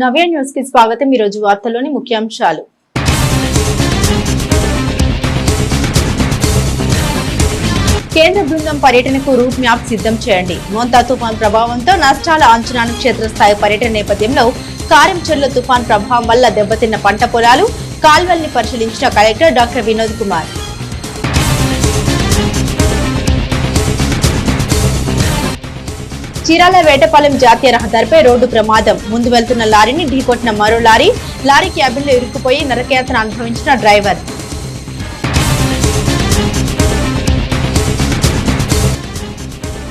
నవ్య న్యూస్కి స్వాగతం ఈ రోజు వార్తల్లోని ముఖ్యాంశాలు. కేంద్ర బృందం పర్యటనకు రూట్ మ్యాప్ సిద్ధం చేయండి. మోంతా తుఫాన్ ప్రభావంతో నష్టాల అంచనాను క్షేత్రస్థాయి పర్యటన నేపథ్యంలో కారంచెర్ల తుఫాన్ ప్రభావం వల్ల దెబ్బతిన్న పంట పొలాలు కాల్వల్ని పరిశీలించిన కలెక్టర్ డాక్టర్ వినోద్ కుమార్. చీరాల వేటపాలెం జాతీయ రహదారిపై రోడ్డు ప్రమాదం. ముందు వెళ్తున్న లారీని ఢీకొట్టిన మరో లారీ లారీ క్యాబిన్లో ఇరుక్కుపోయి నరకయాతన అనుభవించిన డ్రైవర్.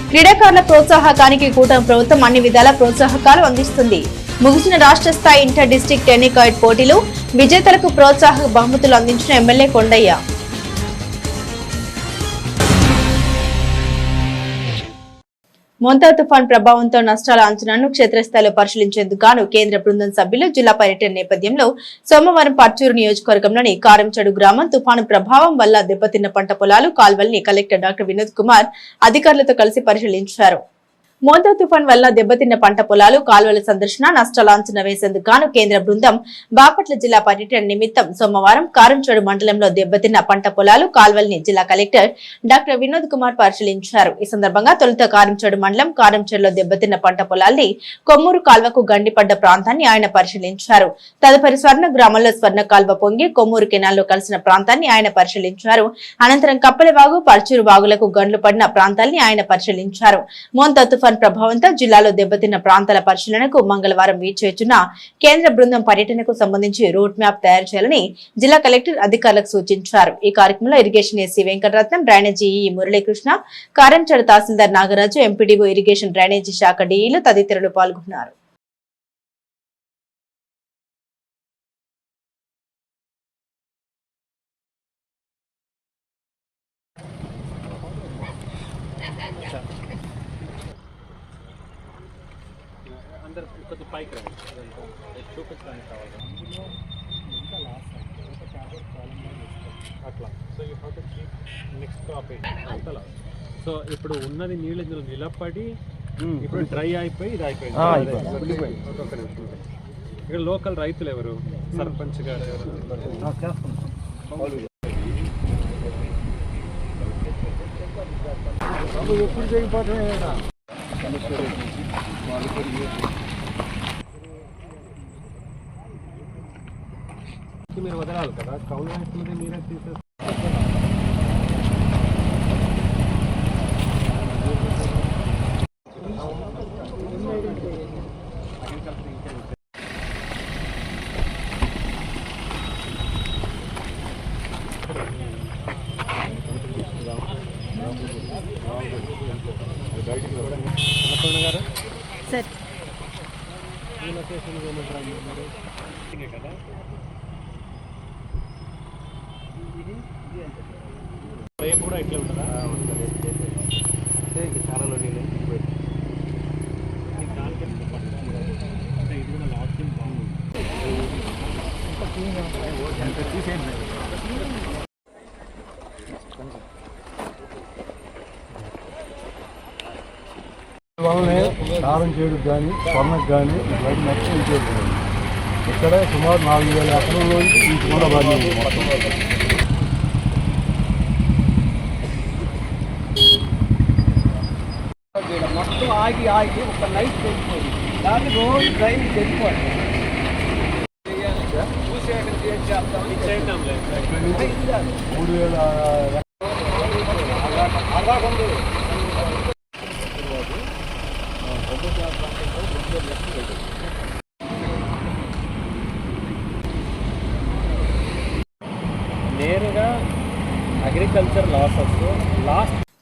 క్రీడాకారుల ప్రోత్సాహకానికి కూటమి ప్రభుత్వం అన్ని విధాల ప్రోత్సాహకాలు అందిస్తుంది. ముగిసిన రాష్ట్ర స్థాయి ఇంటర్ డిస్టిక్ టెన్నికాయిడ్ పోటీలు విజేతలకు ప్రోత్సాహక బహుమతులు అందించిన ఎమ్మెల్యే కొండయ్య. మొంతా తుఫాన్ ప్రభావంతో నష్టాల అంచనాను క్షేత్రస్థాయిలో పరిశీలించేందుకు గాను కేంద్ర బృందం సభ్యులు జిల్లా పర్యటన నేపథ్యంలో సోమవారం పర్చూరు నియోజకవర్గంలోని కారంచెడు గ్రామం తుఫాను ప్రభావం వల్ల దెబ్బతిన్న పంట పొలాలు కాల్వల్ని కలెక్టర్ డాక్టర్ వినోద్ కుమార్ అధికారులతో కలిసి పరిశీలించారు. మోంతా తుఫాన్ వల్ల దెబ్బతిన్న పంట పొలాలు కాలువల సందర్శన నష్టాల అంచనా వేసేందుకు గాను కేంద్ర బృందం బాపట్ల జిల్లా పర్యటన నిమిత్తం సోమవారం కారంచేడు మండలంలో దెబ్బతిన్న పంట పొలాలు కాల్వల్ని జిల్లా కలెక్టర్ డాక్టర్ వినోద్ కుమార్ పరిశీలించారు. ఈ సందర్భంగా తొలుత కారంచేడు మండలం కారంచేడులో దెబ్బతిన్న పంట పొలాల్ని కొమ్మూరు కాల్వకు గండిపడ్డ ప్రాంతాన్ని ఆయన పరిశీలించారు. తదుపరి స్వర్ణ గ్రామంలో స్వర్ణ కాల్వ పొంగి కొమ్మూరు కెనాల్లో కలిసిన ప్రాంతాన్ని ఆయన పరిశీలించారు. అనంతరం కప్పలవాగు పర్చూరు వాగులకు గండ్లు పడిన ప్రాంతాల్ని ఆయన పరిశీలించారు. మోంతా తుఫాన్ ప్రభావంతో జిల్లాలో దెబ్బతిన్న ప్రాంతాల పరిశీలనకు మంగళవారం వీచేర్చున్న కేంద్ర బృందం పర్యటనకు సంబంధించి రూట్ మ్యాప్ తయారు చేయాలని జిల్లా కలెక్టర్ అధికారులకు సూచించారు. ఈ కార్యక్రమంలో irrigation SC Venkataratnam drainage E Muralikrishna కారంచడ tahsildar Nagaraju MPDO irrigation drainage శాఖ డీఈలు తదితరులు పాల్గొన్నారు. నెక్స్ట్ అంతలా. సో ఇప్పుడు ఉన్నది నీళ్ళు ఇందులో నిలబడి ఇప్పుడు డ్రై అయిపోయి ఇది అయిపోయింది. ఒక్కొక్క నిమిషం. ఇక్కడ లోకల్ రైతులు ఎవరు? సర్పంచ్ గారు ఎవరు? మీరు వదలాలి కదా. కౌలు రైతులది మీరే తీసేస్తారు అన్నపూర్ణ గారు సార్ ఈ లొకేషన్ ఏమంటారు మీరు ఇదే కదా రేపు కూడా ఇట్లా ఉంటుందా చాలా నీళ్ళు అంటే ఇది కూడా లాస్ట్ బాగుంది వల్లనే కారం చేయడం కానీ స్వర్ణకు కానీ బయట మొత్తం ఇచ్చేది ఇక్కడ సుమారు నాలుగు వేల ఎకరంలో ఈ కూడా బాధ్యత మొత్తం ఆగి ఆగి ఒక నైట్ పెట్టుకోండి. దాన్ని రోజు డ్రైవింగ్ పెట్టుకోండి చూసేయడం చేద్దాం చేద్దాంలే ఇది కాదు. మూడు వేల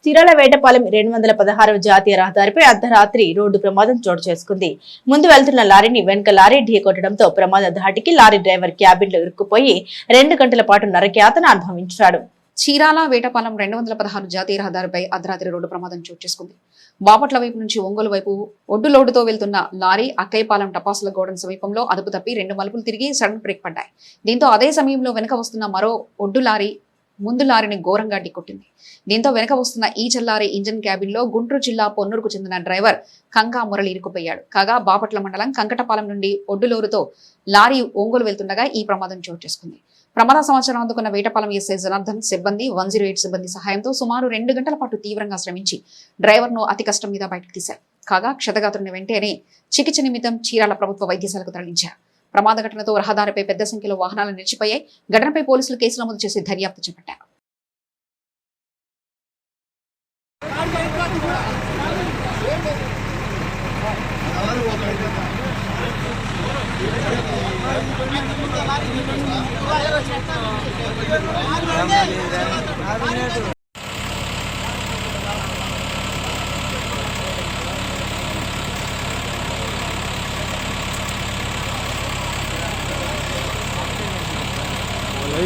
లాస్ట్ చీరాల వేటపాలెం రెండు వందల పదహారవ జాతీయ రహదారిపై అర్ధరాత్రి రోడ్డు ప్రమాదం చోటు చేసుకుంది. ముందు వెళ్తున్న లారీని వెనుక లారీ ఢీకొట్టడంతో ప్రమాద ధాటికి లారీ డ్రైవర్ క్యాబిన్లో ఇరుక్కుపోయి రెండు గంటల పాటు నరకయాతన అనుభవించాడు. చీరాల వేటపాలెం రెండు వందల పదహారు జాతీయ రహదారిపై అర్ధరాత్రి రోడ్డు ప్రమాదం చోటు చేసుకుంది. బాపట్ల వైపు నుంచి ఒంగోలు వైపు ఒడ్డు లోడుతో వెళ్తున్న లారీ అక్కయ్యపాలెం టపాసుల గోడన్ సమీపంలో అదుపు తప్పి రెండు మలుపులు తిరిగి సడన్ బ్రేక్ పడ్డాయి. దీంతో అదే సమయంలో వెనుక వస్తున్న మరో ఒడ్డు లారీ ముందు లారీని ఘోరంగా ఢీకొట్టింది దీంతో వెనక వస్తున్న ఈ చల్లారి ఇంజన్ క్యాబిన్లో గుంటూరు జిల్లా పొన్నూరుకు చెందిన డ్రైవర్ కంకా మురళి ఇరుకుపోయాడు కాగా బాపట్ల మండలం కంకటపాలెం నుండి ఒడ్డులోరుతో లారీ ఒంగోలు వెళ్తుండగా ఈ ప్రమాదం చోటు చేసుకుంది. ప్రమాద సమాచారం అందుకున్న వేటపాలెం ఎస్ఐ జనార్దన్ సిబ్బంది వన్ జీరో ఎయిట్ సిబ్బంది సహాయంతో సుమారు రెండు గంటల పాటు తీవ్రంగా శ్రమించి డ్రైవర్ను అతి కష్టం మీద బయటకు తీశారు. కాగా క్షతగాత్రుని వెంటనే చికిత్స నిమిత్తం చీరాల ప్రభుత్వ వైద్యశాలకు తరలించారు. ప్రమాద ఘటనతో రహదారిపై పెద్ద సంఖ్యలో వాహనాలు నిలిచిపోయాయి. ఘటనపై పోలీసులు కేసు నమోదు చేసి దర్యాప్తు చేపట్టారు.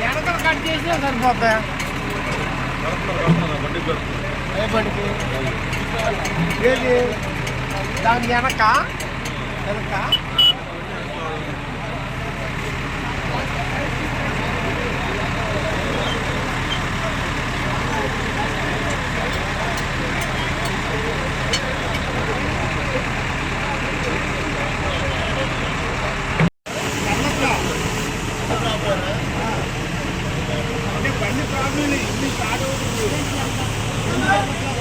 వెనకాల కట్ చేసినా సరిపోతా ఏ బండికి? ఏది? దాని వెనక? వెనక?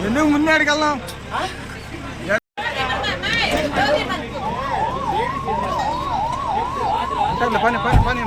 ఎందుకు ముందే అడిగెళ్దాం పని పని పని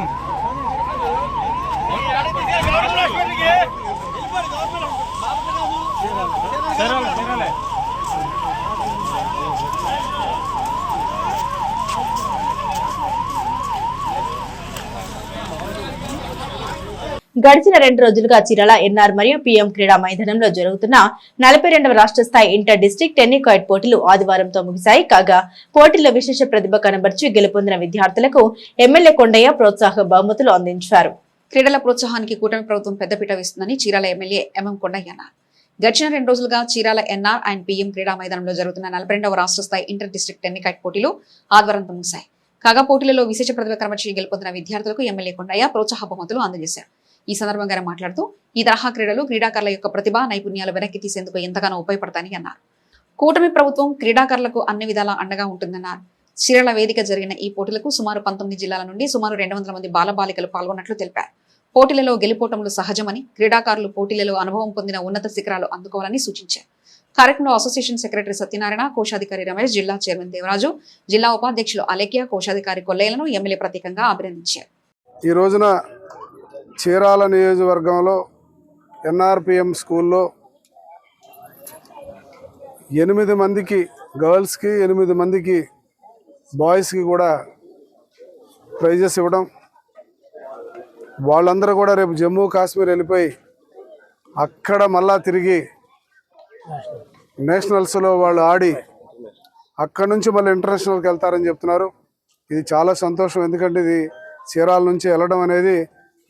గడిచిన రెండు రోజులుగా చీరాల ఎన్ఆర్ మరియు పీఎం క్రీడా మైదానంలో జరుగుతున్న నలభై రెండవ రాష్ట్ర స్థాయి ఇంటర్ డిస్టిక్ టెన్నికాయిడ్ పోటీలు ఆదివారంతో ముగిశాయి. కాగా పోటీల్లో విశేష ప్రతిభ కనబర్చి గెలుపొందిన విద్యార్థులకు ఎమ్మెల్యే కొండయ్య ప్రోత్సాహ బహుమతులు అందించారు. క్రీడల ప్రోత్సాహానికి కూటమి ప్రభుత్వం పెద్దపీట వేస్తుందని Chirala MLA M M Kondaiah అన్నారు. గడిచిన రెండు రోజులుగా చీరాల ఎన్ఆర్ అండ్ పీఎం క్రీడా మైదానంలో జరుగుతున్న నలభై రెండవ రాష్ట్ర స్థాయి ఇంటర్ డిస్ట్రిక్ట్ టెన్నికైట్ పోటీలు ఆదివారంతో ముగిశాయి. కాగా పోటీలలో విశేష ప్రతిభ కనబర్చి గెలుపొందిన విద్యార్థులకు ఎమ్మెల్యే కొండయ్య ప్రోత్సాహ బహుమతులు అందజేశారు. ఈ సందర్భంగా ఆయన మాట్లాడుతూ ఈ తరహా క్రీడలు క్రీడాకారుల యొక్క ప్రతిభ నైపుణ్యాలు వెనక్కి తీసేందుకు ఎంతగానో ఉపయోగపడతాయని అన్నారు. కూటమి ప్రభుత్వం క్రీడాకారులకు అన్ని విధాలా అండగా ఉంటుందన్నారు. చీరల వేదిక జరిగిన ఈ పోటీలకు సుమారు పంతొమ్మిది జిల్లాల నుండి సుమారు రెండు వందల మంది బాలబాలికలు పాల్గొన్నట్లు తెలిపారు. పోటీలలో గెలుపోటములు సహజమని క్రీడాకారులు పోటీలలో అనుభవం పొందిన ఉన్నత శిఖరాలు అందుకోవాలని సూచించారు. కార్యక్రమంలో అసోసియేషన్ సెక్రటరీ సత్యనారాయణ కోశాధికారి రమేష్ జిల్లా చైర్మన్ దేవరాజు జిల్లా ఉపాధ్యక్షులు అలేఖ్య కోశాధికారి కొల్లయ్యలను ఎమ్మెల్యే ప్రత్యేకంగా అభినందించారు. ఈ రోజున చీరాల నియోజకవర్గంలో ఎన్ఆర్పిఎం స్కూల్లో ఎనిమిది మందికి గర్ల్స్కి ఎనిమిది మందికి బాయ్స్కి కూడా ప్రైజెస్ ఇవ్వడం. వాళ్ళందరూ కూడా రేపు జమ్మూ కాశ్మీర్ వెళ్ళిపోయి అక్కడ మళ్ళా తిరిగి నేషనల్స్లో వాళ్ళు ఆడి అక్కడ నుంచి మళ్ళీ ఇంటర్నేషనల్కి వెళ్తారని చెప్తున్నారు. ఇది చాలా సంతోషం. ఎందుకంటే ఇది చీరాల నుంచి వెళ్ళడం అనేది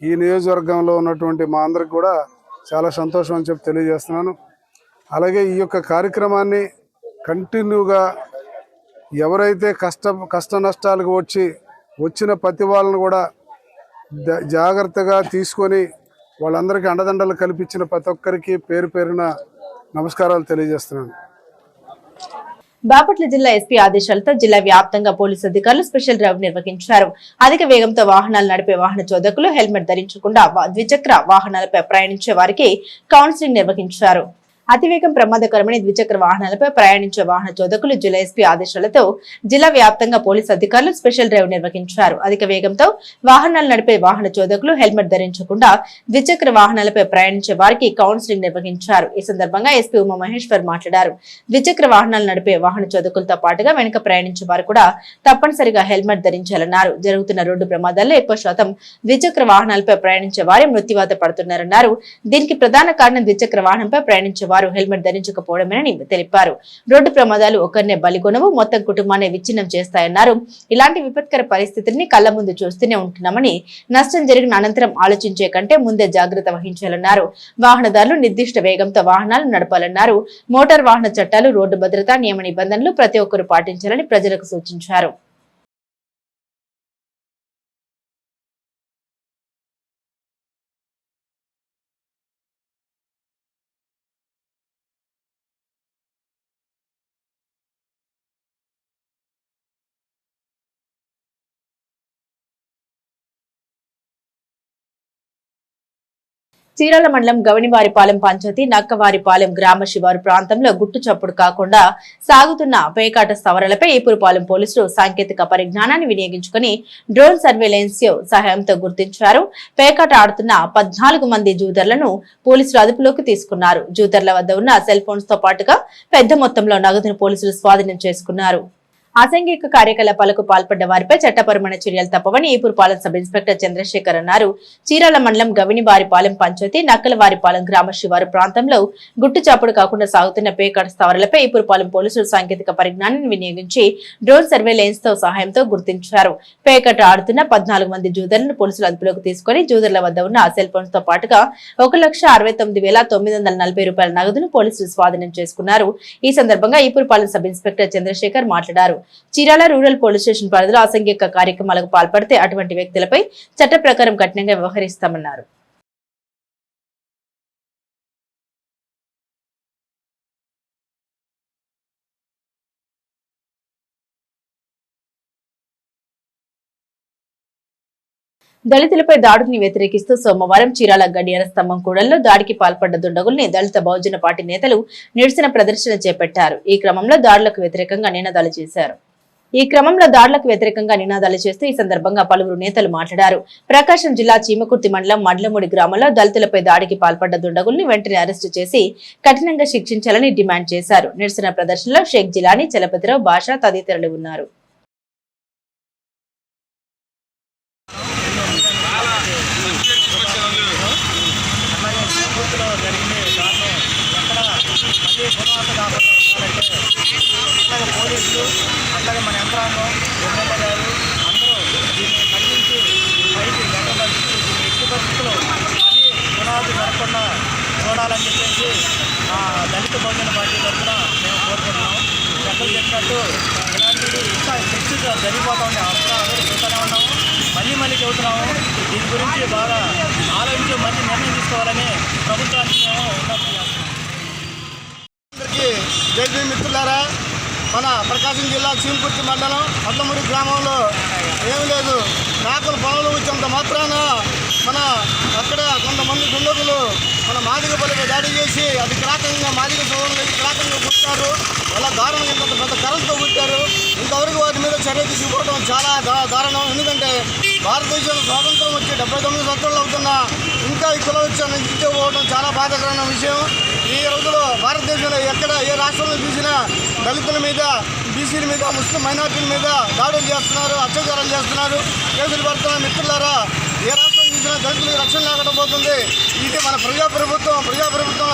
ఈ నియోజకవర్గంలో ఉన్నటువంటి మా అందరికి కూడా చాలా సంతోషం అని చెప్పి తెలియజేస్తున్నాను. అలాగే ఈ యొక్క కార్యక్రమాన్ని కంటిన్యూగా ఎవరైతే కష్ట కష్ట నష్టాలకు వచ్చి వచ్చిన ప్రతి వాళ్ళను కూడా జాగ్రత్తగా తీసుకొని వాళ్ళందరికీ అండదండలు కల్పించిన ప్రతి ఒక్కరికి పేరు పేరున నమస్కారాలు తెలియజేస్తున్నాను. బాపట్ల జిల్లా ఎస్పీ ఆదేశాలతో జిల్లా వ్యాప్తంగా పోలీసు అధికారులు స్పెషల్ డ్రైవ్ నిర్వహించారు. అధిక వేగంతో వాహనాలు నడిపే వాహన చోదకులు హెల్మెట్ ధరించకుండా ద్విచక్ర వాహనాలపై ప్రయాణించే వారికి కౌన్సిలింగ్ నిర్వహించారు. అతివేగం ప్రమాదకరమని ద్విచక్ర వాహనాలపై ప్రయాణించే వాహన చోదకులు జిల్లా ఎస్పీ ఆదేశాలతో జిల్లా వ్యాప్తంగా పోలీసు అధికారులు స్పెషల్ డ్రైవ్ నిర్వహించారు. అధిక వేగంతో వాహనాలు నడిపే వాహన చోదకులు హెల్మెట్ ధరించకుండా ద్విచక్ర వాహనాలపై ప్రయాణించే వారికి కౌన్సిలింగ్ నిర్వహించారు. ఈ సందర్భంగా ఎస్పీ ఉమా మహేశ్వర్ మాట్లాడారు. ద్విచక్ర వాహనాలు నడిపే వాహన చోదకులతో పాటుగా వెనుక ప్రయాణించే వారు కూడా తప్పనిసరిగా హెల్మెట్ ధరించాలన్నారు. జరుగుతున్న రోడ్డు ప్రమాదాల్లో ఎక్కువ శాతం ద్విచక్ర వాహనాలపై ప్రయాణించే వారే మృత్యువాత పడుతున్నారన్నారు. దీనికి ప్రధాన కారణం ద్విచక్ర వాహనంపై ప్రయాణించే వారు హెల్మెట్ ధరించకపోవడమేనని తెలిపారు. రోడ్డు ప్రమాదాలు ఒకరినే బలికొనవు మొత్తం కుటుంబాన్ని విచ్ఛిన్నం చేస్తాయన్నారు. ఇలాంటి విపత్కర పరిస్థితిని కళ్ళ ముందు చూస్తూనే ఉంటున్నామని నష్టం జరిగిన అనంతరం ఆలోచించే కంటే ముందే జాగ్రత్త వహించాలన్నారు. వాహనదారులు నిర్దిష్ట వేగంతో వాహనాలు నడపాలన్నారు. మోటార్ వాహన చట్టాలు రోడ్డు భద్రతా నియమ నిబంధనలు ప్రతి ఒక్కరూ పాటించాలని ప్రజలకు సూచించారు. చీరాల మండలం గవనివారిపాలెం పంచాయతీ నక్కవారిపాలెం గ్రామ శివారు ప్రాంతంలో గుట్టు చప్పుడు కాకుండా సాగుతున్న పేకాట సవరలపై ఏపురపాలెం పోలీసులు సాంకేతిక పరిజ్ఞానాన్ని వినియోగించుకుని డ్రోన్ సర్వేలెన్స్ సహాయంతో గుర్తించారు. పేకాట ఆడుతున్న పద్నాలుగు మంది జూదర్లను పోలీసులు అదుపులోకి తీసుకున్నారు. జూదర్ల వద్ద ఉన్న సెల్ ఫోన్స్తో పాటుగా పెద్ద మొత్తంలో నగదును పోలీసులు స్వాధీనం చేసుకున్నారు. అసాంఘిక కార్యకలాపాలకు పాల్పడ్డ వారిపై చట్టపరమైన చర్యలు తప్పవని ఈపూర్పాలెం సబ్ ఇన్స్పెక్టర్ చంద్రశేఖర్ అన్నారు. చీరాల మండలం గవినివారిపాలెం పంచాయతీ నక్కలవారిపాలెం గ్రామ శివారు ప్రాంతంలో గుట్టు చాపుడు కాకుండా సాగుతున్న పేకాట స్థావరాలపై ఈపూర్పాలెం పోలీసులు సాంకేతిక పరిజ్ఞానాన్ని వినియోగించి డ్రోన్ సర్వేలెన్స్తో సహాయంతో గుర్తించారు. పేకట ఆడుతున్న పద్నాలుగు మంది జూదర్లను పోలీసులు అదుపులోకి తీసుకుని జూదర్ల వద్ద ఉన్న సెల్ ఫోన్స్తో పాటుగా ఒక లక్ష అరవై తొమ్మిది వేల తొమ్మిది వందల నలభై రూపాయల నగదును పోలీసులు స్వాధీనం చేసుకున్నారు. ఈ సందర్భంగా ఈపూర్పాలెం సబ్ ఇన్స్పెక్టర్ చంద్రశేఖర్ మాట్లాడారు. చీరాల రూరల్ పోలీస్ స్టేషన్ పరిధిలో అసంఘిక కార్యక్రమాలకు పాల్పడితే అటువంటి వ్యక్తులపై చట్ట ప్రకారం కఠినంగా వ్యవహరిస్తామన్నారు దళితులపై దాడుల్ని వ్యతిరేకిస్తూ సోమవారం చీరాల గడియార స్తంభం కూడల్లో దాడికి పాల్పడ్డ దుండగుల్ని దళిత బహుజన పార్టీ నేతలు నిరసన ప్రదర్శన చేపట్టారు. ఈ క్రమంలో దాడులకు వ్యతిరేకంగా నినాదాలు చేశారు. ఈ క్రమంలో దాడులకు వ్యతిరేకంగా నినాదాలు చేస్తూ ఈ సందర్భంగా పలువురు నేతలు మాట్లాడారు. ప్రకాశం జిల్లా చీమకుర్తి మండలం మండలముడి గ్రామంలో దళితులపై దాడికి పాల్పడ్డ దుండగుల్ని వెంటనే అరెస్టు చేసి కఠినంగా శిక్షించాలని డిమాండ్ చేశారు. నిరసన ప్రదర్శనలో షేక్ జిలానీ చలపతిరావు భాష తదితరులు ఉన్నారు అలాగే స్ఫూర్తిలో జరిగింది దాంట్లో ఎక్కడ మళ్ళీ పునరావృతం కాకుండా ఉండాలంటే అట్లాగే పోలీసులు అట్లాగే మన యంత్రాంగం ఎమ్మెల్యే గారు అందరూ దీన్ని ఖండించి పైకి గట్టపరిచి దీన్ని ఎట్టి పరిస్థితుల్లో మళ్ళీ పునరావృతం జరగకుండా చూడాలని చెప్పేసి ఆ దళిత బహుజన పార్టీ తరఫున మేము కోరుకుంటున్నాం పెద్దలు చెప్పినట్టు ఇలాంటివి ఇంకా చర్చగా జరిగిపోతా ఉండే అవసరం చూస్తూనే ఉన్నాము మళ్ళీ మళ్ళీ చెబుతున్నాము దీని గురించి బాగా ఆలోచించి మంచి చేసుకోవాలని ప్రభుత్వానికి మేము విజ్ఞప్తి చేస్తున్నాం. అందరికీ జై మిత్రులారా. మన ప్రకాశం జిల్లా చీమకుర్తి మండలం అడ్లమూరి గ్రామంలో ఏం లేదు. మేకలు పొలంలో వచ్చేంత మాత్రాన మన అక్కడ కొంతమంది దుండగులు మన మాదిగ పల్లెపై దాడి చేసి అది క్రాకంగా మాదిగ సోదరులు క్రాకంగా కుట్టారు అలా దారుణంగా ఇంత పెద్ద కరెంట్తో కుట్టారు ఇంతవరకు వాటి మీద చర్య తీసుకోవడం చాలా దారుణం. ఎందుకంటే భారతదేశంలో స్వాతంత్రం వచ్చి డెబ్బై తొమ్మిది సంవత్సరాలు అవుతున్నా ఇంకా ఈ కుల విషయం పోవడం చాలా బాధాకరమైన విషయం. ఈ రోజులో భారతదేశంలో ఎక్కడ ఏ రాష్ట్రంలో చూసినా దళితుల మీద బీసీల మీద ముస్లిం మైనార్టీల మీద దాడులు చేస్తున్నారు అత్యాచారాలు చేస్తున్నారు. కేసులు పడుతున్న మిత్రులారా ఏ రాష్ట్రం చూసినా దళితులకు రక్షణ లేకుండా పోతుంది ఇది మన ప్రజా ప్రభుత్వం ప్రజా ప్రభుత్వం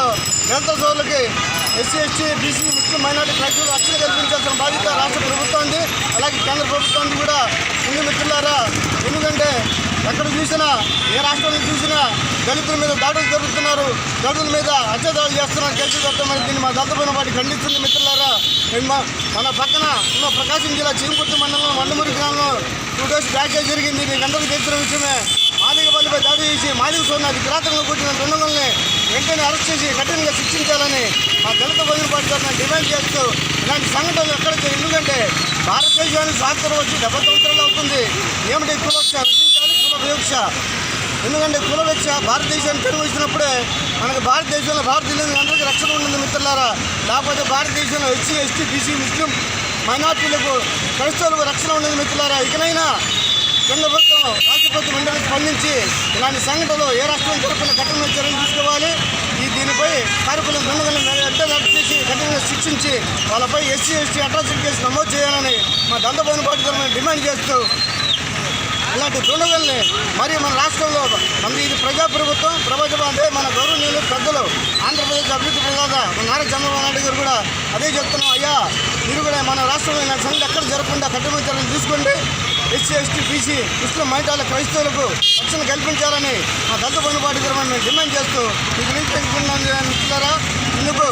దళిత సోదరులకి SC ST BC Muslim minority ప్రజలు రక్షణ కల్పించాల్సిన బాధ్యత రాష్ట్ర ఉంది అలాగే కేంద్ర ప్రభుత్వం కూడా ఉంది మిత్రులారా ఎందుకంటే ఎక్కడ చూసినా ఏ రాష్ట్రంలో చూసినా దళితుల మీద దాడులు జరుగుతున్నారు దళితుల మీద అత్యాచారాలు చేస్తున్నారు గెలిచి పెడతామని దీన్ని మా దత్తపోయిన వాటి ఖండిస్తుంది మిత్రులారా. మన పక్కన ఉన్న ప్రకాశం జిల్లా చీమకుర్తి మండలం మండమూరి గ్రామంలో టూ డేస్ బ్యాకేజ్ జరిగింది మీకు అందరికీ తెలిసిన విషయమే. మా బాలికపల్లిపై దాడి చేసి మాదిక సోనాది కిరాతంగా కొట్టిన దుండగుల్ని వెంటనే అరెస్ట్ చేసి కఠినంగా శిక్షించాలని మా దళిత బదులు పార్టీ డిమాండ్ చేస్తూ ఇలాంటి సంఘటనలు ఎక్కడ ఎందుకంటే భారతదేశానికి స్వాతంత్రం వచ్చి డెబ్బై సంవత్సరాలు అవుతుంది. ఏమిటి కులవక్ష రక్షించాలి కుల ఎందుకంటే కుల భారతదేశాన్ని తెలివచ్చినప్పుడే మనకు భారతదేశంలో భారతీయులకు అందరికీ రక్షణ ఉంటుంది మిత్రులారా. లేకపోతే భారతదేశంలో ఎస్సీ ఎస్టీ బీసీ ముస్లిం మైనార్టీలకు క్రైస్తవులకు రక్షణ ఉండదు మిత్రులారా. ఇకనైనా కేంద్ర ప్రభుత్వం రాష్ట్ర ప్రభుత్వం వెంటనే స్పందించి ఇలాంటి సంఘటనలు ఏ రాష్ట్రం జరగకుండా కఠిన చర్యలు తీసుకోవాలి. ఈ దీనిపై కార్యకులు దండగలను వెంటనే చేసి కఠినంగా శిక్షించి వాళ్ళపై ఎస్సీ ఎస్టీ అట్రాసిటీ కేసు నమోదు చేయాలని మా దండపోయిన పార్టీ తరఫున డిమాండ్ చేస్తూ ఇలాంటి దుండగల్ని మరి మన రాష్ట్రంలో మనది ఇది ప్రజాప్రభుత్వం ప్రభుత్వం అంటే మన గౌరవనీయులు పెద్దలు ఆంధ్రప్రదేశ్ అభివృద్ధి ప్రదాత నారా చంద్రబాబు నాయుడు గారు కూడా అదే చెప్తున్నాం. అయ్యా మీరు కూడా మన రాష్ట్రంలో ఇలాంటి ఎక్కడ జరగకుండా కఠిన చర్యలు తీసుకోండి. ఎస్సీ ఎస్టీ బీసీ ముస్లిం మైటాల క్రైస్తవులకు రక్షణ కల్పించాలని మా దళిత బంధుపాటి తరఫున మేము డిమాండ్ చేస్తూ మీకు లింక్ పెంచుకున్నాను మిత్రులారా. ఇందుకు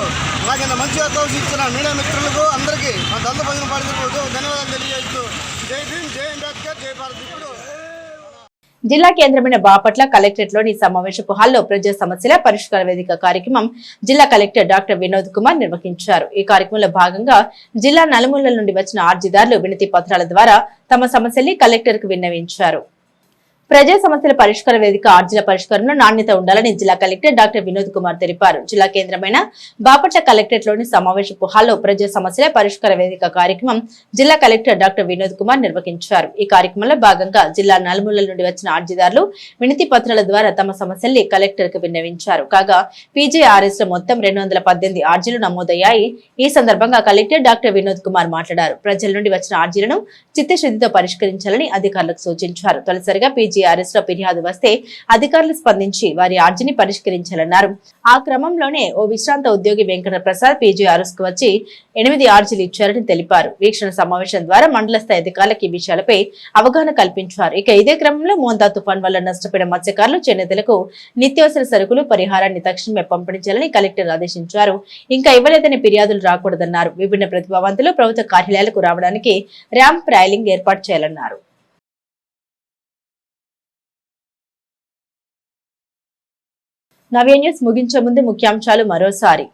నాకింత మంచి అవకాశం ఇచ్చిన మీడియా మిత్రులకు అందరికీ మా దళిత బంధుపాటి తరఫున ధన్యవాదాలు తెలియజేస్తూ జై భీమ్ జై అంబేద్కర్ జై భారత్. ఇప్పుడు జిల్లా కేంద్రమైన బాపట్ల కలెక్టరేట్లోని సమావేశపు హాల్లో ప్రజా సమస్యల పరిష్కార వేదిక కార్యక్రమం జిల్లా కలెక్టర్ డాక్టర్ వినోద్ కుమార్ నిర్వహించారు. ఈ కార్యక్రమంలో భాగంగా జిల్లా నలుమూలల నుండి వచ్చిన ఆర్జీదారులు వినతి పత్రాల ద్వారా తమ సమస్యల్ని కలెక్టర్కు విన్నవించారు. ప్రజా సమస్యల పరిష్కార వేదిక ఆర్జీల పరిష్కారంలో నాణ్యత ఉండాలని జిల్లా కలెక్టర్ డాక్టర్ వినోద్ కుమార్ తెలిపారు. జిల్లా కేంద్రమైన బాపట్ల కలెక్టరేట్లోని సమావేశపు హాల్లో ప్రజా సమస్యల పరిష్కార వేదిక కార్యక్రమం జిల్లా కలెక్టర్ డాక్టర్ వినోద్ కుమార్ నిర్వహించారు. ఈ కార్యక్రమంలో భాగంగా జిల్లా నలుమూలల నుండి వచ్చిన ఆర్జీదారులు వినతి పత్రాల ద్వారా తమ సమస్యల్ని కలెక్టర్కు విన్నవించారు. కాగా పీజేఆర్ఎస్లో మొత్తం రెండు వందల పద్దెనిమిది ఆర్జీలు నమోదయ్యాయి. ఈ సందర్భంగా కలెక్టర్ డాక్టర్ వినోద్ కుమార్ మాట్లాడారు. ప్రజల నుండి వచ్చిన ఆర్జీలను చిత్తశుద్ధితో పరిష్కరించాలని అధికారులకు సూచించారు. తొలిసారిగా పీజీ లో ఫిర్యాదు వస్తే అధికారులు స్పందించి వారి అర్జీని పరిష్కరించాలన్నారు. ఆ క్రమంలోనే ఓ విశ్రాంత ఉద్యోగి వెంకట ప్రసాద్ పీజీఆర్ఎస్కు వచ్చి ఎనిమిది ఆర్జీలు ఇచ్చారని తెలిపారు. వీక్షణ సమావేశం ద్వారా మండల స్థాయి అధికారులకు ఈ విషయాలపై అవగాహన కల్పించారు. ఇక ఇదే క్రమంలో మోందా తుఫాన్ వల్ల నష్టపోయిన మత్స్యకారులు చేనేతలకు నిత్యావసర సరుకులు పరిహారాన్ని తక్షణమే పంపించాలని కలెక్టర్ ఆదేశించారు. ఇంకా ఇవ్వలేదని ఫిర్యాదులు రాకూడదన్నారు. విభిన్న ప్రతిభావంతులు ప్రభుత్వ కార్యాలయాలకు రావడానికి ర్యాంప్ రైలింగ్ ఏర్పాటు చేయాలన్నారు. నవ్య న్యూస్ ముగించే ముందు ముఖ్యాంశాలు మరోసారి.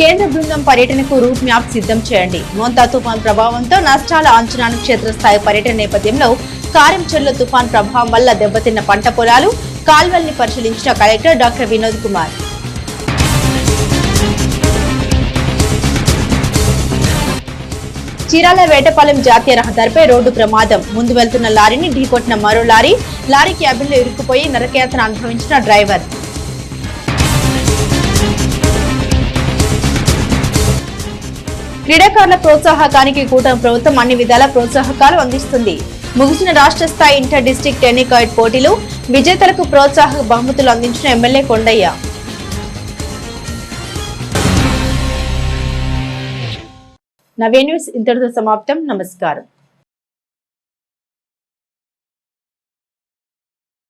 కేంద్ర బృందం పర్యటనకు రూట్ మ్యాప్ సిద్ధం చేయండి. మోంతా తుఫాన్ ప్రభావంతో నష్టాల అంచనాను క్షేత్రస్థాయి పర్యటన నేపథ్యంలో కారంచెర్ల తుఫాన్ ప్రభావం వల్ల దెబ్బతిన్న పంట పొలాలు కాల్వల్ని పరిశీలించిన కలెక్టర్ డాక్టర్ వినోద్ కుమార్. చీరాల వేటపాలెం జాతీయ రహదారిపై రోడ్డు ప్రమాదం. ముందు వెళ్తున్న లారీని ఢీకొట్టిన మరో లారీ లారీ క్యాబిన్లో ఇరుక్కుపోయి నరకయాతన అనుభవించిన డ్రైవర్. క్రీడాకారుల ప్రోత్సాహకానికి కూటమి ప్రభుత్వం అన్ని విధాల ప్రోత్సాహకాలు అందిస్తుంది. ముగిసిన రాష్ట్ర స్థాయి ఇంటర్ డిస్టిక్ టెన్నికాయిడ్ పోటీలు విజేతలకు ప్రోత్సాహక బహుమతులు అందించిన ఎమ్మెల్యే కొండయ్య. నవే న్యూస్ ఇంతటితో సమాప్తం. నమస్కారం.